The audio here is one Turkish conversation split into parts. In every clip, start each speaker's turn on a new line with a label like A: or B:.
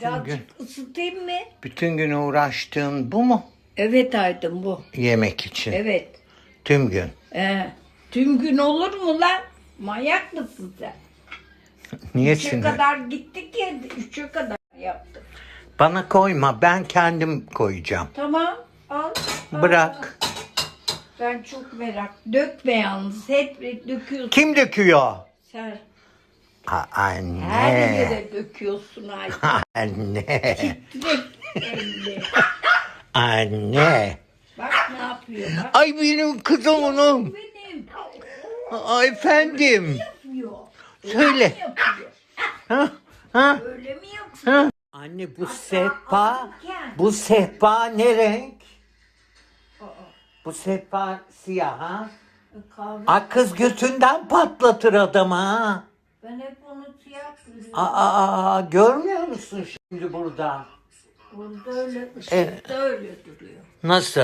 A: Birazcık ısıtayım mı?
B: Bütün gün uğraştığın bu mu?
A: Evet Aydın bu.
B: Yemek için.
A: Evet.
B: Tüm gün.
A: Ee, tüm gün olur mu lan? Manyak mısın sen?
B: Niye
A: Üçe
B: şimdi?
A: kadar gittik ya, üçe kadar yaptık.
B: Bana koyma. Ben kendim koyacağım.
A: Tamam, al. al.
B: Bırak.
A: Ben çok merak. Dökme yalnız, hep döküyorsun
B: Kim döküyor?
A: sen. Her
B: anne.
A: yere döküyorsun Aydın.
B: Anne.
A: Direkt elde.
B: Anne.
A: Bak ne yapıyor bak.
B: Ay benim kızım onun.
A: Benim.
B: Ay efendim.
A: Yapıyor.
B: Söyle.
A: Yapıyor.
B: Ha? Ha?
A: Öyle mi yapıyor?
B: Anne bu sehpa,
A: alırken-
B: bu sehpa ne renk? Bu sehpa siyah ha?
A: Kahve.
B: Ay kız götünden patlatır adamı ha.
A: Ben hep.
B: Aa, aa, görmüyor musun şimdi burada?
A: Burada öyle, ışıkta
B: Evet.
A: öyle duruyor.
B: Nasıl?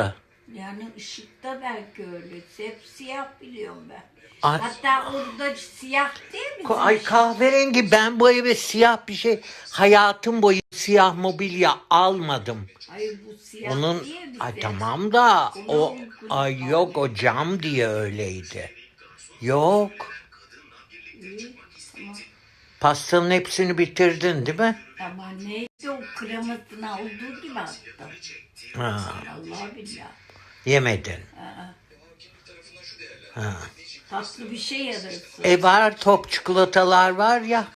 A: Yani ışıkta belki öyle. Hep siyah biliyorum ben.
B: Ay.
A: Hatta orada siyah değil mi?
B: Ko- Ay kahverengi ben bu eve siyah bir şey hayatım boyu siyah mobilya almadım.
A: Hayır bu siyah
B: Onun
A: bize.
B: ay tamam da o ay yok o cam diye öyleydi. Yok.
A: İyi, Tamam.
B: Pastanın hepsini bitirdin değil mi?
A: Ama neyse o kremasını olduğu gibi attım.
B: Ha,
A: Allah billah.
B: yemedin.
A: Tatlı bir şey alırsın.
B: E var top çikolatalar var ya.